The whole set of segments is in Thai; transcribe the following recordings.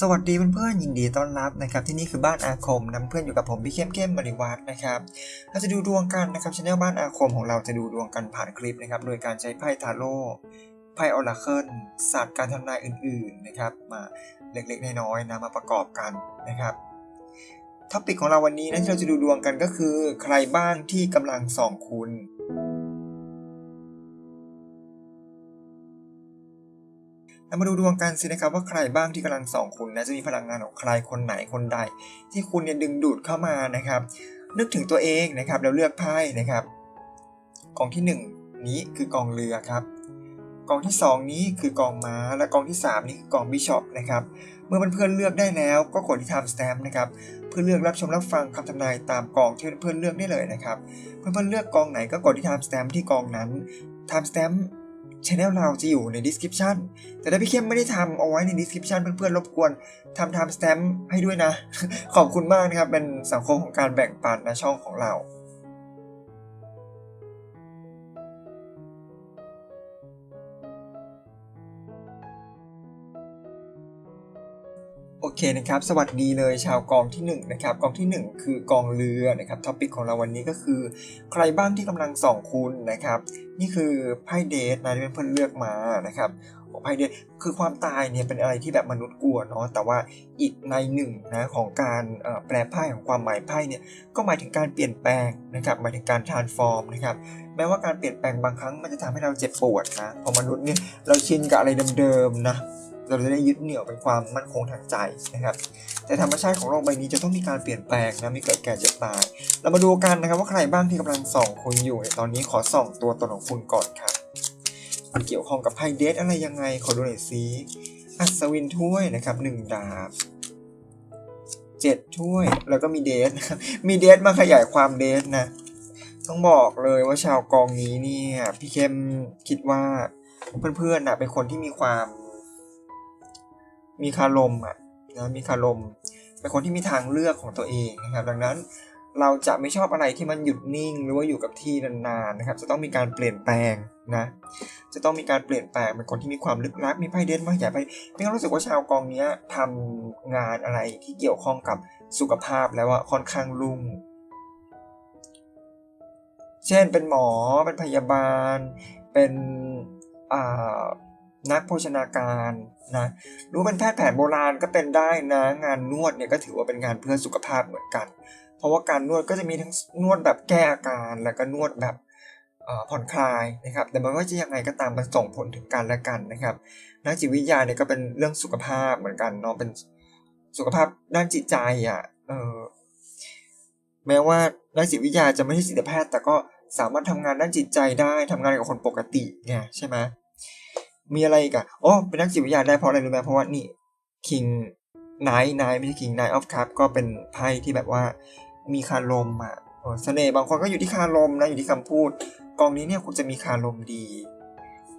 สวัสดีเพื่อนๆยินดีต้อนรับนะครับที่นี่คือบ้านอาคมนำเพื่อนอยู่กับผมพี่เข้มเข้มบริวัตรนะครับเราจะดูดวงกันนะครับช anel บ้านอาคมของเราจะดูดวงกันผ่านคลิปนะครับโดยการใช้ไพ่ทาโร่ไพ่ออราเคิลศาสตร์การทำนายอื่นๆนะครับมาเล็กๆน้อยๆนะมาประกอบกันนะครับท็อปิกของเราวันนี้นะที่เราจะดูดวงกันก็คือ ใครบ้างที่กำลังส่องคุณ เรามาดูดวงกันสินะครับว่าใครบ้างที่กำลังส่องคุณนะจะมีพลังงานของใครคนไหนคนใด ที่คุณเนี่ยดึงดูดเข้ามานะครับ นึกถึงตัวเองนะครับแล้วเลือกไพ่นะครับกองที่หนึ่งนี้คือกองเรือครับกองที่สองนี้คือกองม้า และกองที่สามนี่คือกองบิชอปนะครับเมื่อเพื่อนเลือกได้แล้วก็กดที่ time stamp นะครับเพื่อเลือกรับชมรับฟังคำทำนายตามกองที่เพื่อนเลือกได้เลยนะครับเพื่อนๆเลือกกองไหนก็กดที่ time stamp ที่กองนั้น time stamp channel เราจะอยู่ใน description แต่ถ้าพี่เข้มไม่ได้ทำเอาไว้ใน description เพื่อนๆรบกวนทำ time stamp ให้ด้วยนะ ขอบคุณมากนะครับ เป็นสังคมของการแบ่งปันนะช่องของเรา เคนะครับ สวัสดีเลยชาวกองที่1นงนะครับ กองที่ 1 คือกองเรือนะครับท็อปิกของเราวันนี้ก็คือ ใครบ้างที่กำลังส่องคุณนะครับ นี่คือไพ่เดทนะที่เพื่อนเลือกมานะครับไพ่เดทคือความตายเนี่ยเป็นอะไรที่แบบมนุษย์กลัวเนาะแต่ว่าอีกในหนึ่งนะของการแปลไพ่ของความหมายไพ่เนี่ยก็หมายถึงการเปลี่ยนแปลงนะครับหมายถึงการ transform นะครับแม้ว่าการเปลี่ยนแปลงบางครั้งมันจะทำให้เราเจ็บปวดนะพราะมนุษย์เนี่ยเราชินกับอะไรเดิมๆนะ เราจะได้ยึดเหนี่ยวเป็นความมั่นคงทางใจนะครับ แต่ธรรมชาติของโลกใบนี้จะต้องมีการเปลี่ยนแปลงนะมีเกิดแก่เจ็บตาย เรามาดูกันนะครับว่าใครบ้างที่กำลังส่องคุณอยู่ในตอนนี้ขอส่องตัวตนของคุณก่อนครับมันเกี่ยวข้องกับไพ่เดทอะไรยังไงขอดูหน่อยซิอัศวินถ้วยนะครับหนึ่งดาบเจ็ดถ้วยแล้วก็มีเดทนะครับมีเดทมาขยายความเดทนะต้องบอกเลยว่าชาวกองนี้เนี่ยพี่เข้มคิดว่าเพื่อนๆนะเป็นคนที่มีความ มีคารมอะนะมีคารมเป็นคนที่มีทางเลือกของตัวเองนะครับ ดังนั้นเราจะไม่ชอบอะไรที่มันหยุดนิ่งหรือว่าอยู่กับที่นานๆนะครับ จะต้องมีการเปลี่ยนแปลงนะ จะต้องมีการเปลี่ยนแปลงเป็นคนที่มีความลึกลับมีไพ่เด่นมากใหญ่ไปไม่รู้สึกว่าชาวกองเนี้ยทำงานอะไรที่เกี่ยวข้องกับสุขภาพแล้วว่าค่อนข้างรุ่งเช่นเป็นหมอเป็นพยาบาล เป็นอ่า นักโภชนาการนะรู้เป็นแพทย์แผนโบราณก็เป็นได้นะงานนวดเนี่ยก็ถือว่าเป็นงานเพื่อสุขภาพเหมือนกัน เพราะว่าการนวดก็จะมีทั้งนวดแบบแก้อาการแล้วก็นวดแบบผ่อนคลายนะครับ แต่ไม่ว่าจะยังไงก็ตามมันส่งผลถึงกันและกันนะครับนักจิตวิทยาเนี่ยก็เป็นเรื่องสุขภาพเหมือนกันเนาะเป็นสุขภาพด้านจิตใจอะเออแม้ว่านักจิตวิทยาจะไม่ใช่จิตแพทย์ แต่ก็สามารถทำงานด้านจิตใจได้ทำงานกับคนปกติไงใช่ไหม มีอะไรอีกอะอ๋อเป็นนักจิตวิทยาได้เพราะอะไรรู้ไหมเพราะว่านี่ King Knight Knight ไม่ใช่ King Knight of Cup ก็เป็นไพ่ที่แบบว่ามีคารมอะเออเสน่ห์บางคนก็อยู่ที่คารมนะอยู่ที่คำพูด กองนี้เนี่ยคุณจะมีคารมดี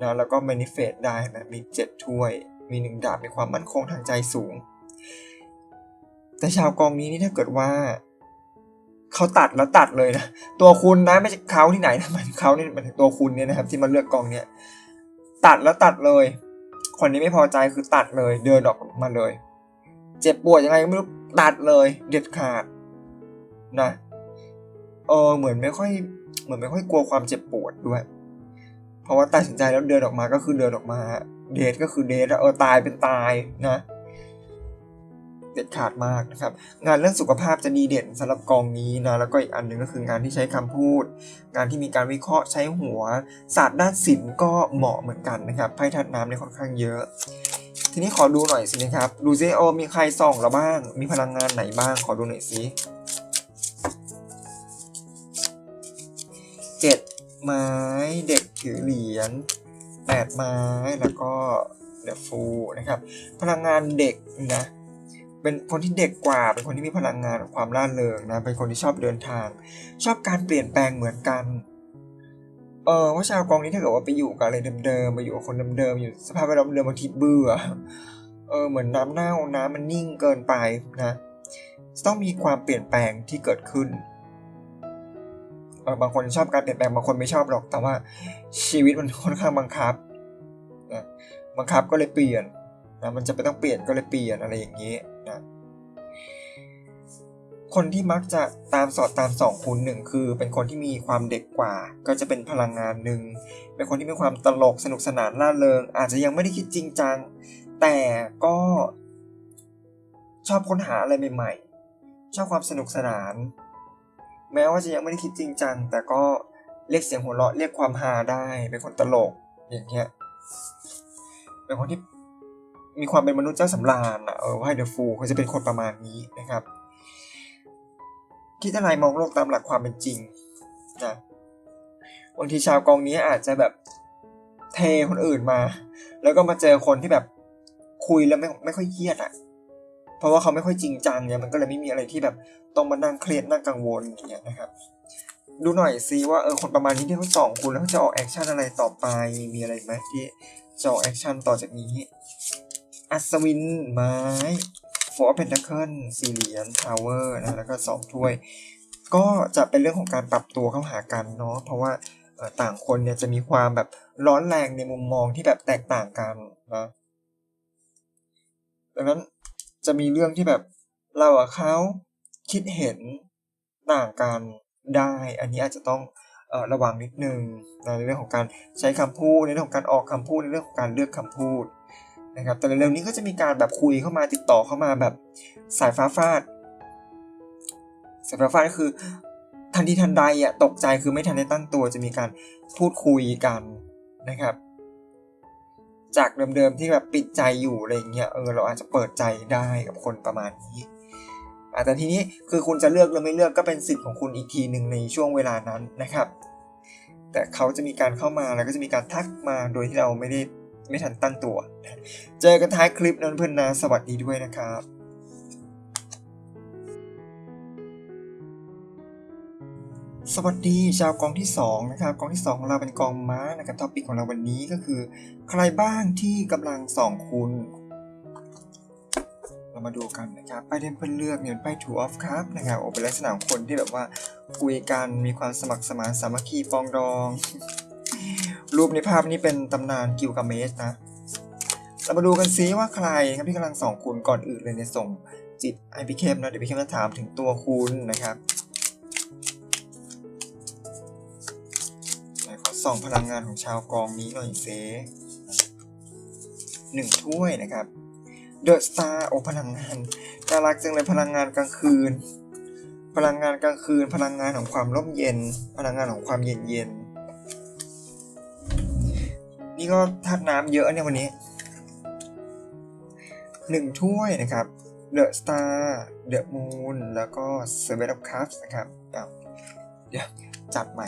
นะแล้วก็ manifest ได้นะมีเจ็ดถ้วย มีหนึ่งดาบมีความมั่นคงทางใจสูง แต่ชาวกองนี้นี่ถ้าเกิดว่าเขาตัดแล้วตัดเลยนะตัวคุณนะไม่ใช่เขาที่ไหนนะมันเขาเนี่ยมันตัวคุณเนี่ยนะครับ ที่มาเลือกกองเนี่ย ตัดแล้วตัดเลย คนนี้ไม่พอใจคือตัดเลย เดินออกมาเลย เจ็บปวดยังไงก็ไม่รู้ตัดเลย เด็ดขาดนะเออเหมือนไม่ค่อย เหมือนไม่ค่อยกลัวความเจ็บปวดด้วย เพราะว่าตัดสินใจแล้วเดินออกมาก็คือเดินออกมา เดทก็คือเดทอะเออตายเป็นตายนะ เด็ดขาดมากนะครับ งานเรื่องสุขภาพจะดีเด่นสำหรับกองนี้นะแล้วก็อีกอันหนึ่งก็คืองานที่ใช้คำพูด งานที่มีการวิเคราะห์ใช้หัว ศาสตร์ด้านศิลป์ก็เหมาะเหมือนกันนะครับไพ่ทัดน้ำเนี่ยค่อนข้างเยอะ ทีนี้ขอดูหน่อยสินะครับดูซิโอมีใครส่องเราบ้าง มีพลังงานไหนบ้างขอดูหน่อยสิเจ็ดไม้เด็กถือเหรียญแปดไม้แล้วก็เดฟูนะครับ พลังงานเด็กนะ เป็นคนที่เด็กกว่า เป็นคนที่มีพลังงานความร่าเริงนะ เป็นคนที่ชอบเดินทาง ชอบการเปลี่ยนแปลงเหมือนกัน เออว่าชาวกองนี้ถ้าเกิดว่าไปอยู่กับอะไรเดิมๆไปอยู่กับคนเดิมๆอยู่สภาพแวดล้อมเดิมบางทีเบื่อ เออเหมือนน้ำเน่าน้ำมันนิ่งเกินไปนะต้องมีความเปลี่ยนแปลงที่เกิดขึ้นเออบางคนชอบการเปลี่ยนแปลงบางคนไม่ชอบหรอก แต่ว่าชีวิตมันค่อนข้างบังคับนะบังคับก็เลยเปลี่ยนนะมันจะไม่ต้องเปลี่ยนก็เลยเปลี่ยนอะไรอย่างนี้ นะ คนที่มักจะตามสอดตามสองคุณหนึ่งคือ เป็นคนที่มีความเด็กกว่า ก็จะเป็นพลังงานหนึ่ง เป็นคนที่มีความตลกสนุกสนานล่าเริง อาจจะยังไม่ได้คิดจริงจัง แต่ก็ชอบค้นหาอะไรใหม่ๆ ชอบความสนุกสนาน แม้ว่าจะยังไม่ได้คิดจริงจัง แต่ก็เรียกเสียงหัวเราะเรียกความฮาได้ เป็นคนตลกอย่างเงี้ย เป็นคนที่ มีความเป็นมนุษย์เจ้าสำราญอะเออว่าเดอะฟูเขาจะเป็นคนประมาณนี้นะครับ คิดอะไรมองโลกตามหลักความเป็นจริงนะบางทีชาวกองนี้อาจจะแบบเทคนอื่นมา แล้วก็มาเจอคนที่แบบคุยแล้วไม่ไม่ค่อยเครียดอะเพราะว่าเขาไม่ค่อยจริงจังเนี่ยมันก็เลยไม่มีอะไรที่แบบต้องมานั่งเครียดนั่งกังวลอย่างเงี้ยนะครับ ดูหน่อยซิว่าเออคนประมาณนี้ที่เขาส่องคุณแล้วเขาจะออกแอคชั่นอะไรต่อไปมีอะไรไหมที่จะออกแอคชั่นต่อจากนี้ อัศวินไม้โฟร์เพนทัคเคิลสี่เหรียญทาวเวอร์นะแล้วก็สองถ้วย ก็จะเป็นเรื่องของการปรับตัวเข้าหากันเนาะเพราะว่าต่างคนเนี่ยจะมีความแบบร้อนแรงในมุมมองที่แบบแตกต่างกันนะดังนั้นจะมีเรื่องที่แบบเรากับเขาคิดเห็นต่างกันได้ อันนี้อาจจะต้องระวังนิดนึงในเรื่องของการใช้คำพูดในเรื่องของการออกคำพูดในเรื่องของการเลือกคำพูด นะครับแต่เร็วๆนี้ก็จะมีการแบบคุยเข้ามาติดต่อเข้ามาแบบสายฟ้าฟาดสายฟ้าฟาดก็คือทันทีทันใดอะตกใจคือไม่ทันได้ตั้งตัวจะมีการพูดคุยกันนะครับ จากเดิมๆที่แบบปิดใจอยู่อะไรเงี้ยเออเราอาจจะเปิดใจได้กับคนประมาณนี้แต่ทีนี้คือคุณจะเลือกหรือไม่เลือกก็เป็นสิทธิ์ของคุณอีกทีหนึ่งในช่วงเวลานั้นนะครับ แต่เขาจะมีการเข้ามาแล้วก็จะมีการทักมาโดยที่เราไม่ได้ ไม่ทันตั้งตัว เจอกันท้ายคลิปนั้นเพื่อนนะสวัสดีด้วยนะครับสวัสดีชาวกองที่ 2 นะครับกองที่ 2 ของเราเป็นกองม้านะครับท็อปิกของเราวันนี้ก็คือ ใครบ้างที่กำลังส่องคุณ เรามาดูกันนะครับไปเด่เพื่อนเลือกเนี่ยไปถูออฟครับนะครับโอเป็นลักษณะของคนที่แบบว่าคุยกันมีความสมัครสมานสามัคคีปองดอง รูปในภาพนี้เป็นตำนานกิลกาเมสนะเรามาดูกันซิว่าใครครับที่กำลังส่องคุณก่อนอื่นเลยเนี่ยส่งจิตไอพีเคมนะเดี๋ยวพี่เคมจะถามถึงตัวคุณนะครับขอส่องพลังงานของชาวกองนี้หน่อยเซหนึ่งถ้วยนะครับเดอะสตาร์โอพลังงานน่ารักจังเลยพลังงานกลางคืน พลังงานกลางคืน พลังงานของความร่มเย็น พลังงานของความเย็นเย็น ก็ธาตุน้ำเยอะเนี่ยวันนี้หนึ่งถ้วยนะครับ The Star The Moon แล้วก็ Seven of Cups นะครับเดี๋ยวจัดใหม่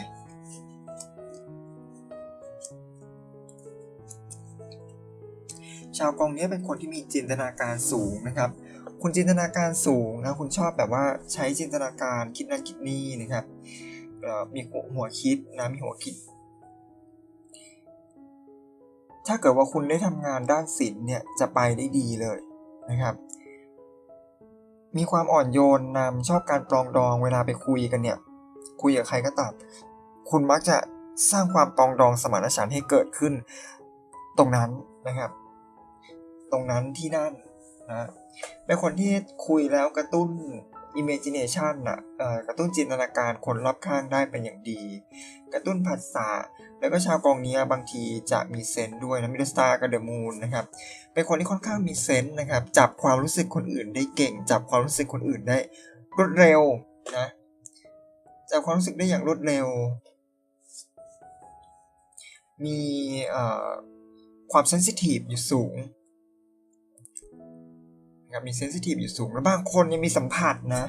ชาวกองนี้เป็นคนที่มีจินตนาการสูงนะครับ คุณจินตนาการสูงนะ คุณชอบแบบว่าใช้จินตนาการคิดนั่นคิดนี่นะครับมีหัวคิดนะ มีหัวคิด ถ้าเกิดว่าคุณได้ทำงานด้านศิลป์เนี่ยจะไปได้ดีเลยนะครับ มีความอ่อนโยนนำชอบการปรองดองเวลาไปคุยกันเนี่ย คุยกับใครก็ตามคุณมักจะสร้างความปรองดองสมานฉันท์ให้เกิดขึ้น ตรงนั้นนะครับ ตรงนั้นที่นั่นนะเป็นคนที่คุยแล้วกระตุ้น imagination น่ะเอ่อกระตุ้นจินตนาการคนรอบข้างได้เป็นอย่างดี กระตุ้นภาษาแล้วก็ชาวกองนี้บางทีจะมีเซนด้วยนะมิดสตาร์กับเดอะมูนนะครับเป็นคนที่ค่อนข้างมีเซนนะครับจับความรู้สึกคนอื่นได้เก่ง จับความรู้สึกคนอื่นได้รวดเร็วนะจับความรู้สึกได้อย่างรวดเร็ว มีความเซนซิทีฟอยู่สูง นะครับมีเซนซิทีฟอยู่สูง แล้วบางคนยังมีสัมผัสนะ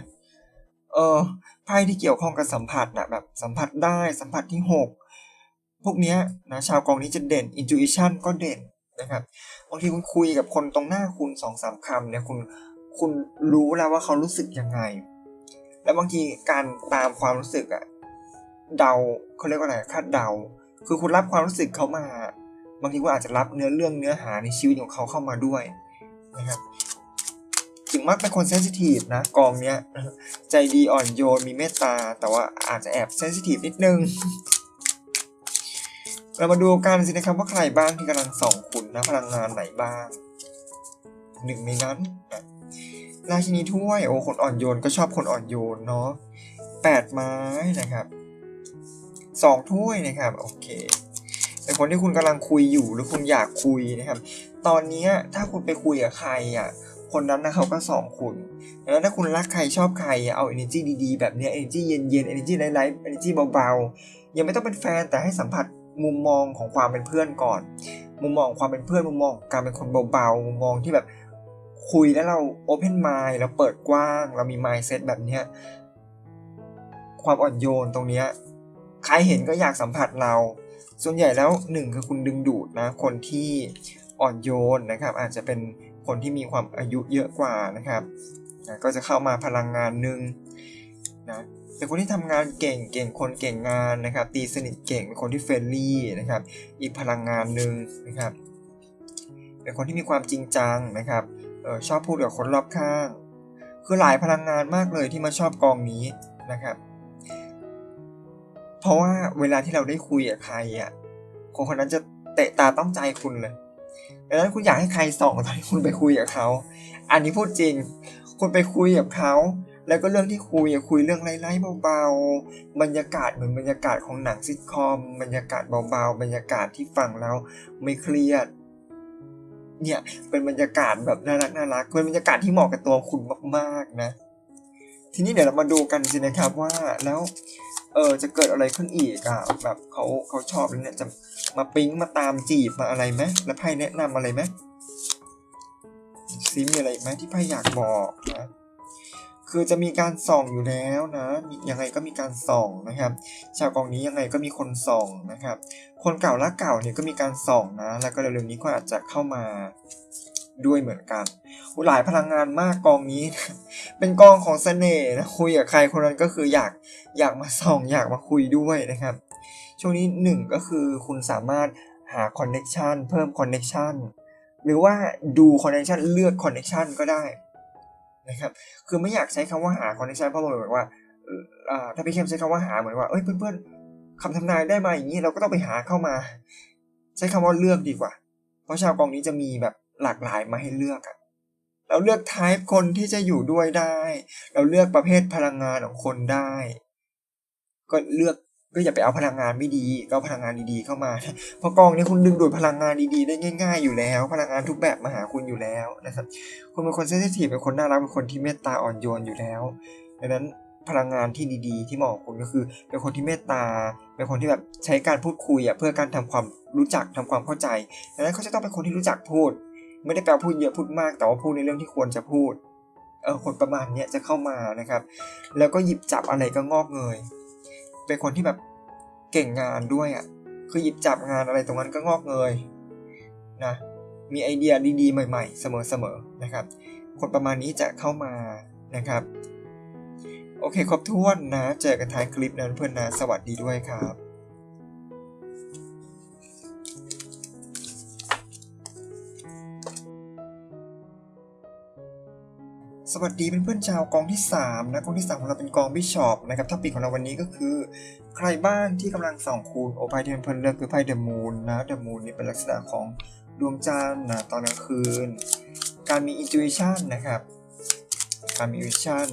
เออไพ่ที่เกี่ยวข้องกับสัมผัสนะแบบสัมผัสได้สัมผัสที่หกพวกเนี้ยนะชาวกองนี้จะเด่น intuition ก็เด่นนะครับบางทีคุณคุยกับคนตรงหน้าคุณสองสามคำเนี่ยคุณคุณรู้แล้วว่าเขารู้สึกยังไง แล้วบางทีการตามความรู้สึกอะเดาเขาเรียกว่าอะไรคาดเดา คือคุณรับความรู้สึกเขามา บางทีคุณอาจจะรับเนื้อเรื่องเนื้อหาในชีวิตของเขาเข้ามาด้วยนะครับ จึงมักเป็นคนเซนซิทีฟนะกองเนี้ย ใจดีอ่อนโยนมีเมตตา แต่ว่าอาจจะแอบเซนซิทีฟนิดนึง เรามาดูกันสินะครับว่าใครบ้างที่กำลังส่องคุณนะพลังงานไหนบ้างหนึ่งในนั้นนะราชินีถ้วยโอ้คนอ่อนโยนก็ชอบคนอ่อนโยนเนาะแปดไม้นะครับสองถ้วยนะครับโอเคเป็นคนที่คุณกำลังคุยอยู่หรือคุณอยากคุยนะครับ ตอนนี้ถ้าคุณไปคุยกับใครอะ คนนั้นนะเขาก็ส่องคุณดังนั้นถ้าคุณรักใครชอบใครเอา energy ดีๆ แบบนี้ energy เย็นๆ energy ไลท์ๆ energy เบาๆ ยังไม่ต้องเป็นแฟนแต่ให้สัมผัสมุมมองของความเป็นเพื่อนก่อน มุมมองความเป็นเพื่อนมุมมองการเป็นคนเบาๆ มุมมองที่แบบคุยแล้วเรา open mind เราเปิดกว้าง เรามี mindset แบบนี้ความอ่อนโยนตรงนี้ใครเห็นก็อยากสัมผัสเรา ส่วนใหญ่แล้วหนึ่งคือคุณดึงดูดนะคนที่อ่อนโยนนะครับ อาจจะเป็น คนที่มีความอายุเยอะกว่านะครับนะก็จะเข้ามาพลังงานหนึ่งนะเป็นคนที่ทำงานเก่งเก่งคนเก่งงานนะครับ ตีสนิทเก่งเป็นคนที่เฟรนลี่นะครับ อีกพลังงานหนึ่งนะครับ เป็นคนที่มีความจริงจังนะครับออชอบพูดกับคนรอบข้าง คือหลายพลังงานมากเลยที่มาชอบกองนี้นะครับ เพราะว่าเวลาที่เราได้คุยกับใครอะคนคนนั้นจะเตะตาต้องใจคุณเลย ดังนั้นคุณอยากให้ใครส่องตอนที่คุณไปคุยกับเขา อันนี้พูดจริง คุณไปคุยกับเขา แล้วก็เรื่องที่คุยคุยเรื่องไร้ๆเบาๆ บรรยากาศเหมือนบรรยากาศของหนังซิทคอม บรรยากาศเบาๆ บรรยากาศที่ฟังแล้วไม่เครียด เนี่ยเป็นบรรยากาศแบบน่ารักน่ารักเป็นบรรยากาศที่เหมาะกับตัวคุณมากๆนะ ทีนี้เดี๋ยวเรามาดูกันสินะครับว่าแล้ว เออจะเกิดอะไรขึ้นอีกอะแบบเขาเขาชอบแล้วเนี่ยจะมาปิ๊งมาตามจีบมาอะไรไหมแล้วไพ่แนะนำอะไรไหมซิมีอะไรไหมที่ไพ่อยากบอกนะคือจะมีการส่องอยู่แล้วนะยังไงก็มีการส่องนะครับ ชาวกองนี้ยังไงก็มีคนส่องนะครับ คนเก่ารักเก่าเนี่ยก็มีการส่องนะ แล้วก็เร็วๆนี้ก็อาจจะเข้ามา ด้วยเหมือนกันอุหลายพลังงานมากกองนี้ เป็นกองของเสน่ห์นะคุยกับใครคนนั้นก็คืออยากอยากมาส่องอยากมาคุยด้วยนะครับ ช่วงนี้หนึ่งก็คือคุณสามารถหาคอนเน็ชันเพิ่มคอนเน็ชันหรือว่าดูคอนเน็ชันเลือกคอนเน็ชันก็ได้นะครับคือไม่อยากใช้คำว่าหาคอนเน็ชันเพราะเหมือนว่าถ้าพี่เข้มใช้คำว่าหาเหมือนว่าเอ้ยเพื่อนๆคำทำนายได้มาอย่างนี้เราก็ต้องไปหาเข้ามา ใช้คำว่าเลือกดีกว่า เพราะชาวกองนี้จะมีแบบ หลากหลายมาให้เลือกอะเราเลือกทป์คนที่จะอยู่ด้วยได้ เราเลือกประเภทพลังงานของคนได้ ก็เลือกก็อย่าไปเอาพลังงานไม่ดี ก็เอาพลังงานดีๆเข้ามา เพราะกองนี้คุณดึงดูดพลังงานดีๆ ได้ง่าย ๆ อยู่แล้ว พลังงานทุกแบบมาหาคุณอยู่แล้วนะครับ คุณเป็นคนเซนซิทีฟเป็นคนน่ารักเป็นคนที่เมตตาอ่อนโยนอยู่แล้ว ดังนั้นพลังงานที่ดีๆ ที่เหมาะกับคุณก็คือ เป็นคนที่เมตตา เป็นคนที่แบบใช้การพูดคุยอะเพื่อการทำความรู้จักทำความเข้าใจ ดังนั้นเขาจะต้องเป็นคนที่รู้จักพูด ไม่ได้แปลพูดเยอะพูดมาก แต่ว่าพูดในเรื่องที่ควรจะพูดเออคนประมาณเนี้ยจะเข้ามานะครับ แล้วก็หยิบจับอะไรก็งอกเงยเป็นคนที่แบบเก่งงานด้วยอะคือหยิบจับงานอะไรตรงนั้นก็งอกเงยนะมีไอเดียดีๆ ใหม่ ๆ เสมอๆนะครับ คนประมาณนี้จะเข้ามานะครับ โอเค ครบถ้วนนะ เจอกันท้ายคลิปนั้นเพื่อนนะ สวัสดีด้วยครับ สวัสดีเพื่อนๆชาวกองที่ 3 นะกองที่ 3 ของเราเป็นกองบิชอปนะครับท็อปิกของเราวันนี้ก็คือ ใครบ้างที่กำลังส่องคูณโอไพ่ที่เพื่อนเลือกคือไพ่เดอะมูนนะเดอะมูนนี่เป็นลักษณะของดวงจันทร์นะตอนกลางคืน การมีอินทู i ชันนะครับ การมีอินทู i ชัน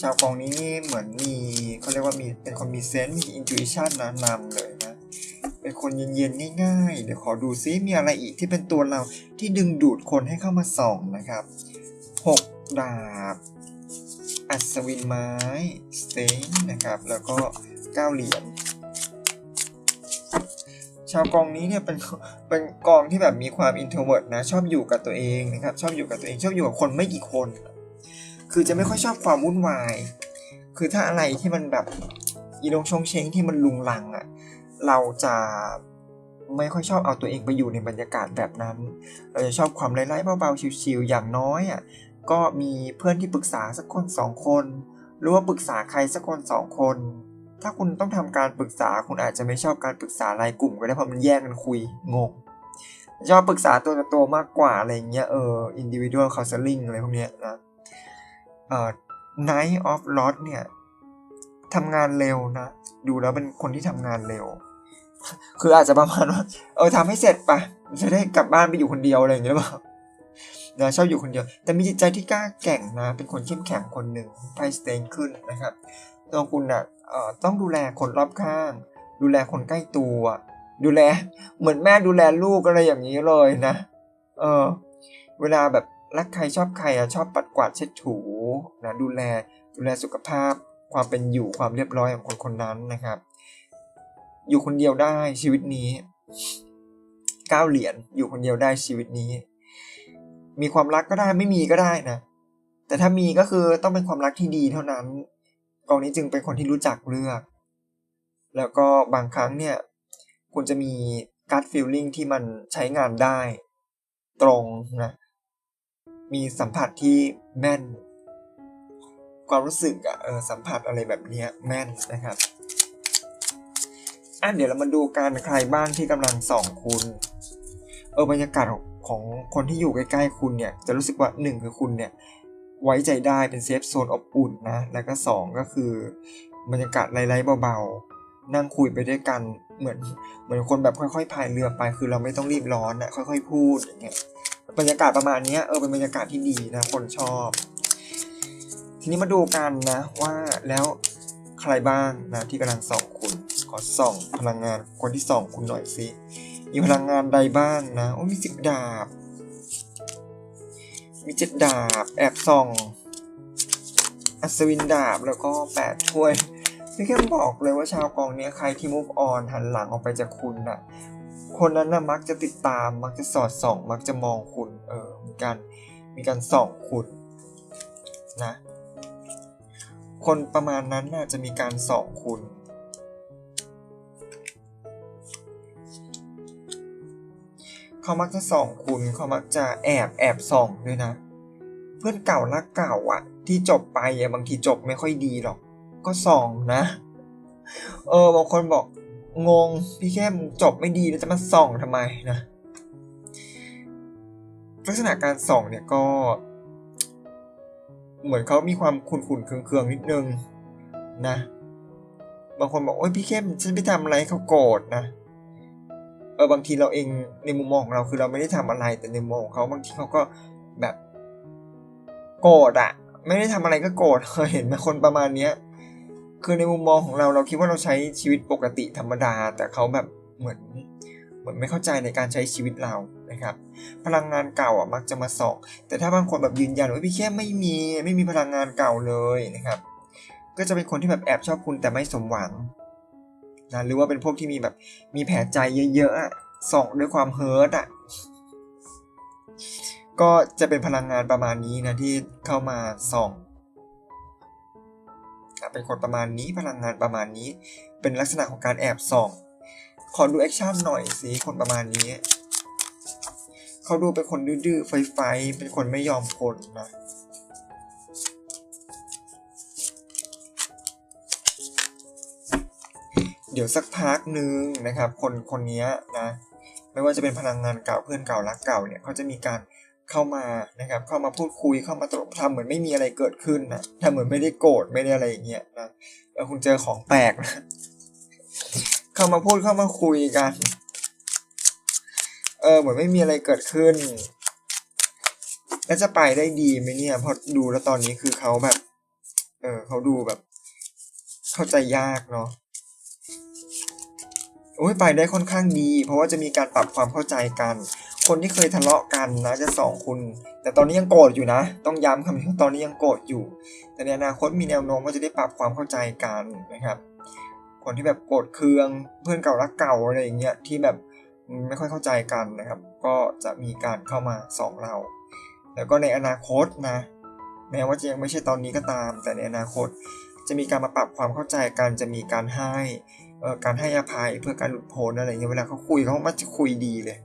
ชาวกองนี้นี่เหมือนมีเขาเรียกว่ามีเป็นคนมีเซนส์มีอินทู i ชันนะนำเลยนะเป็นคนเย็นๆง่ายๆ เดี๋ยวขอดูซิมีอะไรอีกที่เป็นตัวเราที่ดึงดูดคนให้เข้ามาส่องนะครับ หกดาบ อัศวินไม้สเต็งนะครับ แล้วก็เก้าเหรียญชาวกองนี้เนี่ยเป็นเป็นกองที่แบบมีความอินโทรเวิร์ดนะชอบอยู่กับตัวเองนะครับชอบอยู่กับตัวเองชอบอยู่กับคนไม่กี่คน คือจะไม่ค่อยชอบความวุ่นวาย คือถ้าอะไรที่มันแบบอีลงชงเชงที่มันลุงลังอะ่ะเราจะไม่ค่อยชอบเอาตัวเองไปอยู่ในบรรยากาศแบบนั้น เราจะชอบความไร้ๆเบาๆชิวๆอย่างน้อยอะ ก็มีเพื่อนที่ปรึกษาสักคนสองคน หรือว่าปรึกษาใครสักคนสองคน ถ้าคุณต้องทำการปรึกษาคุณอาจจะไม่ชอบการปรึกษารายกลุ่มก็ได้เพราะมันแยกกันคุยงงชอบปรึกษาตัวต่อตัวมากกว่าอะไรเงี้ยเออ individual counseling อะไรพวกเนี้ยนะเอ่อ night of lot เนี่ยทำงานเร็วนะ ดูแล้วเป็นคนที่ทำงานเร็ว คืออาจจะประมาณว่า เออทำให้เสร็จปะจะได้กลับบ้านไปอยู่คนเดียวอะไรอย่างเงี้ยหรือเปล่า นะชอบอยู่คนเดียว แต่มีจิตใจที่กล้าแก่งนะ เป็นคนเข้มแข็งคนหนึ่งไพสเตนขึ้นนะครับ ตัวคุณอะเอ่อต้องดูแลคนรอบข้าง ดูแลคนใกล้ตัว ดูแล เหมือนแม่ดูแลลูกอะไรอย่างนี้เลยนะ เออ เวลาแบบรักใครชอบใครอะชอบปัดกวาดเช็ดถูนะดูแลดูแลสุขภาพ ความเป็นอยู่ความเรียบร้อยของคนคนนั้นนะครับ อยู่คนเดียวได้ชีวิตนี้เก้าเหรียญอยู่คนเดียวได้ชีวิตนี้ มีความรักก็ได้ไม่มีก็ได้นะ แต่ถ้ามีก็คือต้องเป็นความรักที่ดีเท่านั้น กองนี้จึงเป็นคนที่รู้จักเลือก แล้วก็บางครั้งเนี่ยคุณจะมีการ์ดฟีลลิ่งที่มันใช้งานได้ ตรงนะ มีสัมผัสที่แม่น ความรู้สึกอะเออสัมผัสอะไรแบบนี้แม่นนะครับอะเดี๋ยวเรามาดูการใครบ้างที่กำลังส่องคุณ เออบรรยากาศของ ของคนที่อยู่ใกล้ๆคุณเนี่ยจะรู้สึกว่าหนึ่งคือคุณเนี่ยไว้ใจได้เป็นเซฟโซนอบอุ่นนะ แล้วก็สองก็คือบรรยากาศไร้ๆเบาๆ นั่งคุยไปด้วยกันเหมือนเหมือนคนแบบค่อยๆพายเรือไป คือเราไม่ต้องรีบร้อนนะค่อยๆพูดอย่างเงี้ยบรรยากาศประมาณนี้เออเป็นบรรยากาศที่ดีนะคนชอบ ทีนี้มาดูกันนะว่าแล้วใครบ้างนะที่กำลังส่องคุณขอส่องพลังงานคนที่ส่องคุณหน่อยสิ มีพลังงานใดบ้างนะ โอ้มีสิบดาบ มีเจ็ดดาบ แอบส่อง อัศวินดาบแล้วก็แปดถ้วยพี่แค่บอกเลยว่าชาวกองเนี้ยใครที่ move on หันหลังออกไปจากคุณน่ะ คนนั้นน่ะมักจะติดตาม มักจะสอดส่อง มักจะมองคุณ เออ มีการ มีการส่องคุณนะ คนประมาณนั้นน่ะจะมีการส่องคุณ เขามักจะส่องคุณเขามักจะแอบแอบส่องด้วยนะ เพื่อนเก่ารักเก่าอะที่จบไปอะบางทีจบไม่ค่อยดีหรอก ก็ส่องนะ เออบางคนบอกงงพี่แค่มึงจบไม่ดีแล้วจะมาส่องทำไมนะ ลักษณะการส่องเนี่ยก็ เหมือนเขามีความขุ่นๆเคืองๆนิดนึงนะ บางคนบอกโอ๊ยพี่เข้มฉันไปทำอะไรเขาโกรธนะ ออบางทีเราเองในมุมมองของเราคือเราไม่ได้ทำอะไรแต่ในมุมมองของเขาบางทีเขาก็แบบโกรธอะไม่ได้ทำอะไรก็โกรธเคยเห็นไหมคนประมาณเนี้ยคือในมุมมองของเราเราคิดว่าเราใช้ชีวิตปกติธรรมดา แต่เขาแบบเหมือนเหมือนไม่เข้าใจในการใช้ชีวิตเรานะครับ พลังงานเก่าอะมักจะมาส่องแต่ถ้าบางคนแบบยืนยันว่าพี่แค่ไม่มีไม่มีพลังงานเก่าเลยนะครับ ก็จะเป็นคนที่แบบแอบชอบคุณแต่ไม่สมหวัง นะหรือว่าเป็นพวกที่มีแบบมีแผลใจเยอะๆส่องด้วยความเฮิร์ตอะก็จะเป็นพลังงานประมาณนี้นะที่เข้ามาส่องอะเป็นคนประมาณนี้พลังงานประมาณนี้ เป็นลักษณะของการแอบส่อง ขอดูแอคชั่นหน่อยสิคนประมาณนี้ เขาดูเป็นคนดื้อๆไฟๆเป็นคนไม่ยอมคนนะ เดี๋ยวสักพักหนึ่งนะครับ คนคนนี้นะไม่ว่าจะเป็นพลังงานเก่าเพื่อนเก่ารักเก่าเนี่ยเขาจะมีการเข้ามานะครับเข้ามาพูดคุยเข้ามาตลบทำเหมือนไม่มีอะไรเกิดขึ้นนะทำเหมือนไม่ได้โกรธไม่ได้อะไรอย่างเงี้ยนะแล้วคุณเจอของแปลกนะเข้ามาพูดเข้ามาคุยกันเออเหมือนไม่มีอะไรเกิดขึ้น แล้วจะไปได้ดีไหมเนี่ยพราะดูแล้วตอนนี้คือเขาแบบ เออเขาดูแบบ เข้าใจยากเนาะ โอ้ยไปได้ค่อนข้างดี เพราะว่าจะมีการปรับความเข้าใจกัน คนที่เคยทะเลาะกันนะจะสองคุณแต่ตอนนี้ยังโกรธอยู่นะ ต้องย้ำคำนี้ตอนนี้ยังโกรธอยู่ แต่ในอนาคตมีแนวโน้มว่าจะได้ปรับความเข้าใจกันนะครับ คนที่แบบโกรธเคืองเพื่อนเก่ารักเก่าอะไรอย่างเงี้ยที่แบบไม่ค่อยเข้าใจกันนะครับ ก็จะมีการเข้ามาสองเรา แล้วก็ในอนาคตนะ แม้ว่าจะยังไม่ใช่ตอนนี้ก็ตาม แต่ในอนาคตจะมีการมาปรับความเข้าใจกันจะมีการให้ การให้อภัยเพื่อการหลุดพ้นอะไรเงี้ยเวลาเขาคุยเขามักจะคุยดีเลย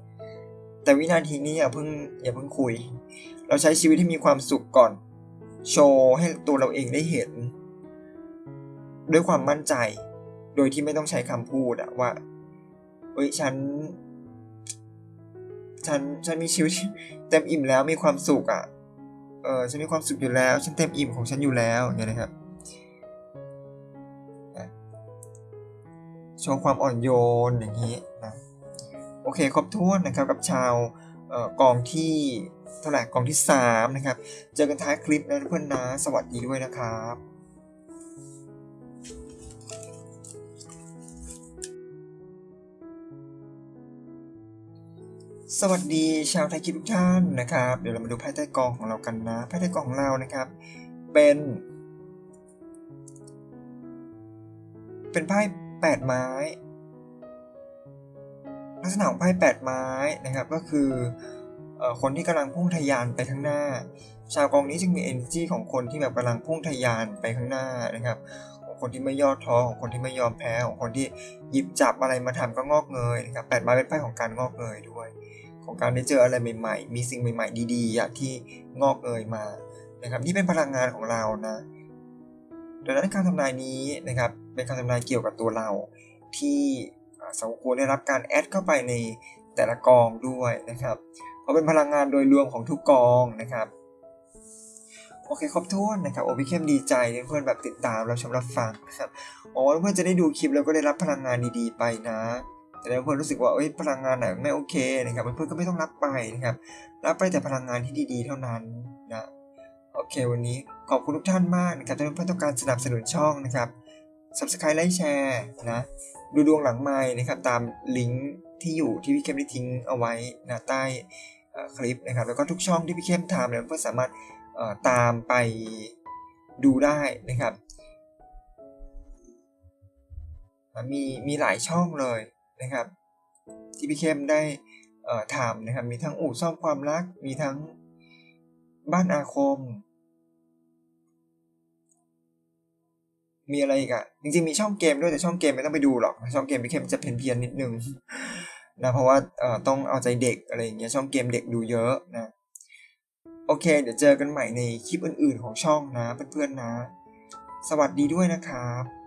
แต่วินาทีนี้อย่าเพิ่งอย่าเพิ่งคุย เราใช้ชีวิตที่มีความสุขก่อน โชว์ให้ตัวเราเองได้เห็น ด้วยความมั่นใจ โดยที่ไม่ต้องใช้คำพูดอะว่าเอ้ยฉัน ฉันฉันมีชีวิตเต็มอิ่มแล้วมีความสุขอะเออฉันมีความสุขอยู่แล้ว ฉันเต็มอิ่มของฉันอยู่แล้วอย่างเงี้ยนะครับ โชว์ความอ่อนโยนอย่างนี้นะโอเคครบถ้วนนะครับกับชาวออกองที่เท่าไหร่กองที่สามนะครับ เจอกันท้ายคลิปนะเพื่อนนะ สวัสดีด้วยนะครับสวัสดีชาวไทยคิดทุกท่านนะครับ เดี๋ยวเรามาดูไพ่ใต้กองของเรากันนะไพ่ใต้กองของเรานะครับ เป็น เป็นไพ่ แปดไม้ ลักษณะของไพ่แปดไม้นะครับก็คืออคนที่กำลังพุ่งทะยานไปข้างหน้า ชาวกองนี้จึงมี energy ของคนที่แบบกำลังพุ่งทะยานไปข้างหน้านะครับ ของคนที่ไม่ย่อท้อของคนที่ไม่ยอมแพ้ของคนที่หยิบจับอะไรมาทำก็งอกเงยนะครับแปดไม้เป็นไพ่ของการงอกเงยด้วย ของการได้เจออะไรใหม่ ๆ มีสิ่งใหม่ ๆ ดีๆอะที่งอกเงยมานะครับนี่เป็นพลังงานของเรานะ ดังนั้นการทำนายนี้นะครับเป็นการทำนายเกี่ยวกับตัวเรา ที่สมควรได้รับการแอดเข้าไปในแต่ละกองด้วยนะครับเพราะเป็นพลังงานโดยรวมของทุกกองนะครับโอเคครบถ้วนนะครับโอพี่เข้มดีใจที่เพื่อนแบบติดตามแล้วชมรับฟังนะครับหวังว่าเพื่อนจะได้ดูคลิปแล้วก็ได้รับพลังงานดีๆไปนะแต่ถ้าเพื่อนรู้สึกว่าเอ้ยพลังงานไหนไม่โอเคนะครับเพื่อนก็ไม่ต้องรับไปนะครับรับไปแต่พลังงานที่ดีๆ เท่านั้นนะ โอเค วันนี้ขอบคุณทุกท่านมากนะครับถ้าเพื่อนต้องการสนับสนุนช่องนะครับ subscribe ไลค์แชร์นะดูดวงหลังไม้นะครับ ตามลิงก์ที่อยู่ที่พี่เข้มได้ทิ้งเอาไว้นะใต้คลิปนะครับ แล้วก็ทุกช่องที่พี่เข้มทำเนี่ยเพื่อสามารถตามไปดูได้นะครับ มีมีหลายช่องเลยนะครับ ที่พี่เข้มได้ทำนะครับ มีทั้งอู่ซ่อมความรัก มีทั้งบ้านอาคม มีอะไรอีกอะจริงๆมีช่องเกมด้วยแต่ช่องเกมไม่ต้องไปดูหรอก ช่องเกมพี่เข้มจะเพี้ยนๆนิดนึงนะเพราะว่าเอ่อต้องเอาใจเด็กอะไรอย่างเงี้ยช่องเกมเด็กดูเยอะนะโอเค เดี๋ยวเจอกันใหม่ในคลิปอื่นๆของช่องนะเพื่อนๆนะ สวัสดีด้วยนะครับ